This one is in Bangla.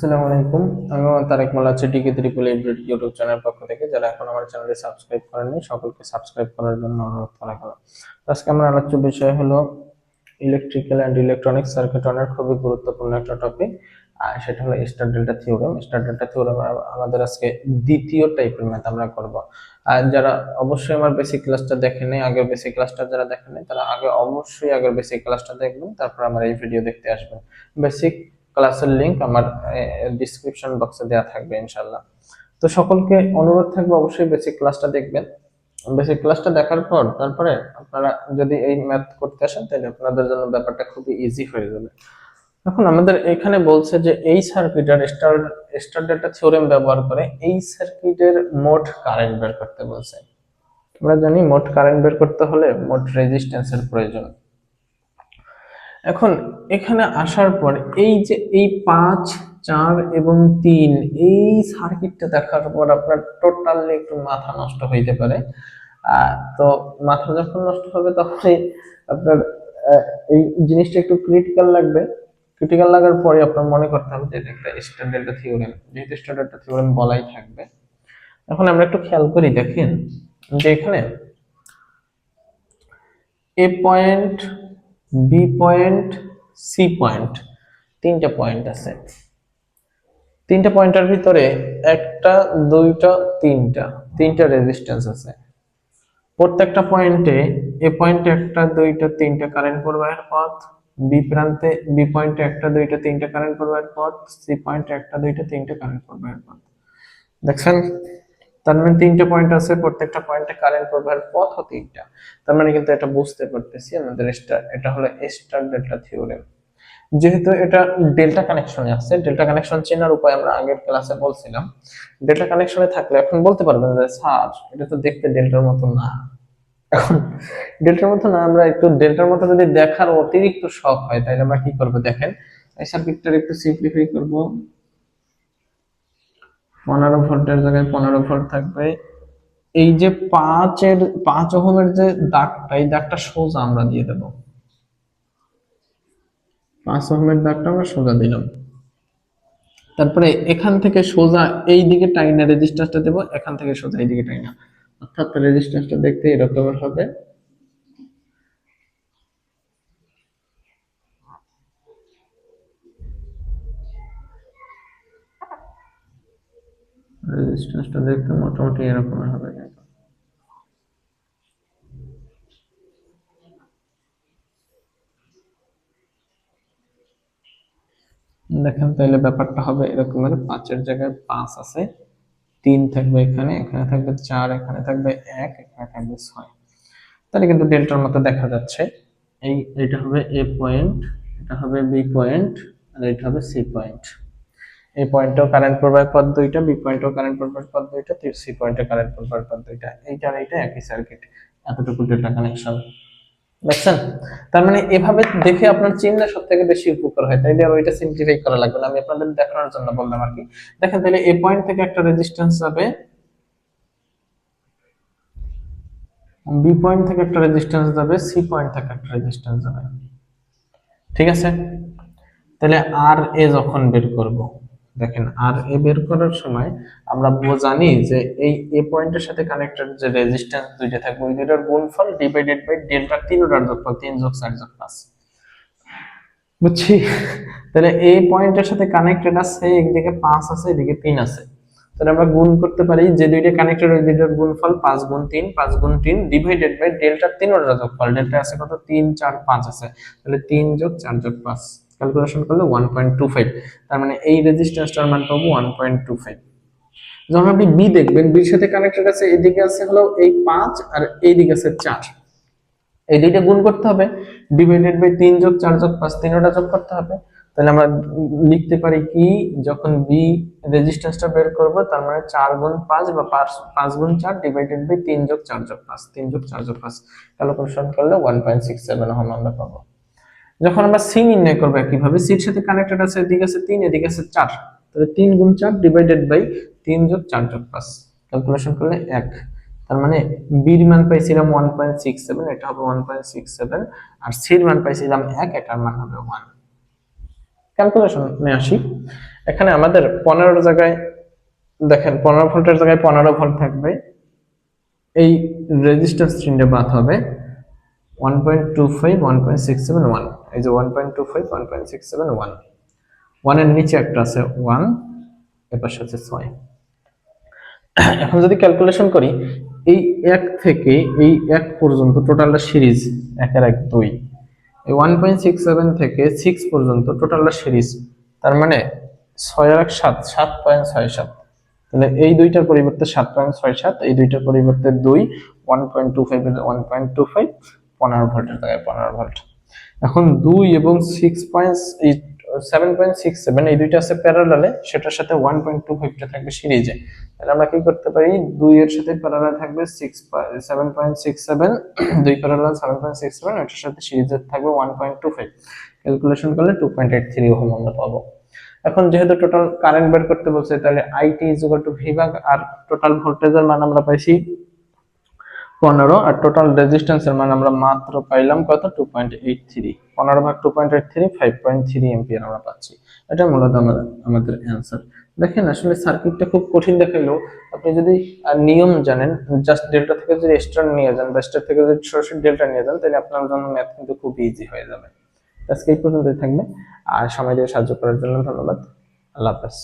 আসসালামু আলাইকুম। আমি তারেক মোল্লা আছি ডিকে ত্রিপুল ইউটিউব চ্যানেল পক্ষ থেকে। যারা এখন আমার চ্যানেলে সাবস্ক্রাইব করেননি, সকলকে সাবস্ক্রাইব করার জন্য অনুরোধ করা হলো আজকে আমার আলোচ্য বিষয় হলো ইলেকট্রিক্যাল অ্যান্ড ইলেকট্রনিক সার্কিটনের খুবই গুরুত্বপূর্ণ একটা টপিক আর সেটা হলো star delta theorem star delta theorem আমাদের আজকে দ্বিতীয় টাইপের ম্যাথ আমরা করব। আর যারা অবশ্যই আমার বেসিক ক্লাসটা দেখেনি আগের বেসিক ক্লাসটা যারা দেখেনি তারা আগে অবশ্যই আগের বেসিক ক্লাসটা দেখবেন, তারপর আমার এই ভিডিও দেখতে আসবেন। বেসিক ক্লাসের লিংক আমার ডিসক্রিপশন বক্সে দেওয়া থাকবে ইনশাল্লাহ তো সকলকে অনুরোধ থাকবে অবশ্যই বেসিক ক্লাসটা দেখবেন। বেসিক ক্লাসটা দেখার পর তারপরে আপনারা যদি এই ম্যাথ করতে আসেন, তাহলে আপনাদের জন্য ব্যাপারটা খুবই ইজি হয়ে যাবে। এখন আমাদের এখানে বলছে যে এই সার্কিটের স্টার স্টার ডেল্টা থিওরেম ব্যবহার করে এই সার্কিটের মোট কারেন্ট বের করতে বলছে। আমরা জানি মোট কারেন্ট বের করতে হলে মোট রেজিস্ট্যান্সের প্রয়োজন। এখন এখানে আসার পর এই যে এই পাঁচ, চার এবং তিন, এই সার্কিটটা দেখার পর আপনার টোটালি একটু মাথা নষ্ট হইতে পারে। তো মাথা যখন নষ্ট হবে তখন আপনার এই জিনিসটা একটু ক্রিটিক্যাল লাগবে। ক্রিটিক্যাল লাগার পরে আপনার মনে করতে হবে যে এটা একটা ডেল্টা থিওরেম যেহেতু ডেল্টা থিওরেম বলাই থাকবে। এখন আমরা একটু খেয়াল করি, দেখেন যে এখানে A point B point C point তিনটা পয়েন্ট আছে। তিনটা পয়েন্টের ভিতরে একটা, দুইটা, তিনটা তিনটা রেজিস্ট্যান্স আছে। প্রত্যেকটা পয়েন্টে এ পয়েন্টে একটা, দুইটা, তিনটা কারেন্ট প্রবাহের পথ। বি প্রান্তে বি পয়েন্টে একটা, দুইটা, তিনটা কারেন্ট প্রবাহের পথ। সি পয়েন্টে একটা, দুইটা, তিনটা কারেন্ট প্রবাহের পথ। দেখছেন? তার মানে তিনটা পয়েন্ট আছে, প্রত্যেকটা পয়েন্টে কারেন্ট প্রবাহের পথও তিনটা। তার মানে কিন্তু এটা বুঝতে পারতেছি আমাদের এটা হলো স্টার ডেল্টা থিওরেম যেহেতু এটা ডেল্টা কানেকশনে আছে ডেল্টা কানেকশন চেনার উপায় আমরা আগের ক্লাসে বলছিলাম। ডেল্টা কানেকশনে থাকলে এখন বলতে পারবেন যে, স্যার, এটা তো দেখতে ডেল্টার মতো না। এখন ডেল্টার মতো না, আমরা একটু ডেল্টার মতো যদি দেখার অতিরিক্ত শখ হয়, তাহলে আমরা কি করব দেখেন? এই সার্কিটটার একটু সিম্পলিফাই করব। পনেরো ভোল্টের জায়গায় পনেরো ভোল্ট থাকবে। এই যে পাঁচের, পাঁচ ওহমের যে দাগটা, এই দাগটা সোজা আমরা দিয়ে দেব। পাঁচ ওহমের দাগটা আমরা সোজা দিলাম। তারপরে এখান থেকে সোজা এই দিকে টাইনা রেজিস্ট্যান্সটা দেব, এখান থেকে সোজা এই দিকে টাইনা। অর্থাৎ রেজিস্ট্যান্সটা দেখতে এরকমের হবে। রেজিস্ট্যান্সটা দেখতে মোটামুটি এরকমের হবে দেখেন তাহলে ব্যাপারটা হবে এরকমের পাঁচের জায়গায় পাঁচ আছে, তিন থাকবে এখানে এখানে থাকবে চার, এখানে থাকবে এক, এখানে থাকবে ছয়। তাহলে কিন্তু ডেল্টার মতো দেখা যাচ্ছে। এই, এটা হবে এ পয়েন্ট এটা হবে বি পয়েন্ট আর এটা হবে সি পয়েন্ট এই পয়েন্টেও কারেন্ট প্রবাহ পথ দুইটা বি পয়েন্টেও কারেন্ট প্রবাহ পথ দুইটা সি পয়েন্টে কারেন্ট প্রবাহ পথ দুইটা। এইটা আর এইটা একই সার্কিট এতটুকু ডেল্টা কানেকশন দেখছেন তার মানে এভাবে দেখে আপনার চিনলে সব থেকে বেশি উপকার হয়। তাইলে আর ওইটা সিম্পলিফাই করা লাগবে না। আমি আপনাদের দেখানোর জন্য বললাম আর কি। দেখেন তাহলে এ পয়েন্ট থেকে একটা রেজিস্ট্যান্স যাবে। বি পয়েন্ট থেকে একটা রেজিস্ট্যান্স যাবে সি পয়েন্ট থেকে একটা রেজিস্ট্যান্স যাবে। ঠিক আছে? তাহলে আর এ যখন বের করব দেখেন, আর এ বের করার সময় আমরা জানি যে এই এ পয়েন্টের সাথে কানেক্টেড যে রেজিস্ট্যান্স দুইটা থাকবে, ওই দুইটার গুণফল ডিভাইডেড বাই ডেল্টা তিনটার যোগফল তিন যোগ চার যোগ পাঁচ। বুঝছি? তাহলে এই পয়েন্টের সাথে কানেক্টেড আছে, একদিকে পাঁচ আছে, এদিকে তিন আছে। তাহলে আমরা গুণ করতে পারি যে দুইটা কানেক্টেড ওই দুইটার গুণফল পাঁচ গুণ তিন, পাঁচ গুণ তিন ডিভাইডেড বাই ডেল্টা তিনটার যোগফল। ডেল্টা আছে কত? তিন, চার, পাঁচ আছে। তাহলে তিন যোগ চার যোগ পাঁচ। ক্যালকুলেশন করলে ওয়ান পয়েন্ট টু ফাইভ তার মানে এই রেজিস্ট্যান্সটার মান পাবো ওয়ান পয়েন্ট টু ফাইভ যখন আপনি বি দেখবেন বির সাথে কানেক্টেড আছে, এদিকে আছে হলো এই পাঁচ আর এইদিকে আছে চার। এই দুইটা গুণ করতে হবে ডিভাইডেড বাই তিন যোগ চার যোগ পাঁচ তিনটা যোগ করতে হবে। তাহলে আমরা লিখতে পারি কি, যখন বি রেজিস্ট্যান্সটা বের করব, তার মানে চার গুণ পাঁচ বা পাঁচ গুণ চার ডিভাইডেড বাই তিন যোগ চার যোগ পাঁচ, তিন যোগ চার যোগ পাঁচ। ক্যালকুলেশন করলে ওয়ান পয়েন্ট সিক্স সেভেন আমরা পাবো। যখন আমরা সি নির্ণয় করব কীভাবে সির সাথে কানেক্টেড আছে, এদিকে আছে তিন, এদিকে আছে চার। তাহলে তিন গুণ চার ডিভাইডেড বাই তিন যোগ চার যোগ পাঁচ। ক্যালকুলেশন করলে এক। তার মানে বির মান পাইছিলাম ওয়ান পয়েন্ট সিক্স সেভেন এটা হবে ওয়ান পয়েন্ট সিক্স সেভেন আর সির মান পাইছিলাম এক, এটার মান হবে ওয়ান ক্যালকুলেশনে আসি। এখানে আমাদের পনেরোর জায়গায়, দেখেন, পনেরো ভোল্টের জায়গায় পনেরো ভোল্ট থাকবে। এই রেজিস্ট্যান্স চিহ্নে বাদ হবে। One point two five one point six seven one এই যে one point two five one point six seven one ওয়ানের নিচে একটা আছে ওয়ান এপাশে আছে ছয়। এখন যদি ক্যালকুলেশন করি, এই এক থেকে এই এক পর্যন্ত টোটালটা সিরিজ একের এক দুই। এই ওয়ান পয়েন্ট সিক্স সেভেন থেকে সিক্স পর্যন্ত টোটালটা সিরিজ, তার মানে ছয় এক সাত সাত পয়েন্ট ছয় সাত। তাহলে এই দুইটার পরিবর্তে সাত পয়েন্ট ছয় সাত, এই দুইটার পরিবর্তে দুই one point two five one point two five পনেরো ভোল্টের জায়গায় পনেরো ভোল্ট। এখন দুই এবং six point seven point six seven এই দুইটা আছে প্যারালালে সেটার সাথে ওয়ান পয়েন্ট টু ফাইভটা থাকবে সিরিজে। তাহলে আমরা কি করতে পারি? দুই এর সাথে প্যারালাল থাকবে six seven point six seven দুই parallel seven point six seven ওইটার সাথে সিরিজে থাকবে one point two five calculation করলে two point eight three ohm আমরা পাবো। এখন যেহেতু টোটাল কারেন্ট বের করতে বলছে, তাহলে IT is equal to V ভাগ, আর টোটাল ভোল্টেজের মান আমরা পাইছি পনেরো আর টোটাল রেজিস্ট্যান্সের মান আমরা মাত্র পাইলাম কত? টু পয়েন্ট এইট থ্রি পনেরো ভাগ two point eight three five point three ampere আমরা পাচ্ছি। এটা মূলত আমাদের আমাদের অ্যান্সার দেখেন, আসলে সার্কিটটা খুব কঠিন দেখাইলেও আপনি যদি নিয়ম জানেন জাস্ট ডেল্টা থেকে যদি স্টার নিয়ে যান বা স্টার থেকে যদি সরাসরি ডেল্টা নিয়ে যান, তাহলে আপনার জন্য ম্যাথ কিন্তু খুব ইজি হয়ে যাবে। আজকে এই পর্যন্তই থাকবে। আর সময় দিয়ে সাহায্য করার জন্য ধন্যবাদ। আল্লাহ হাফেজ।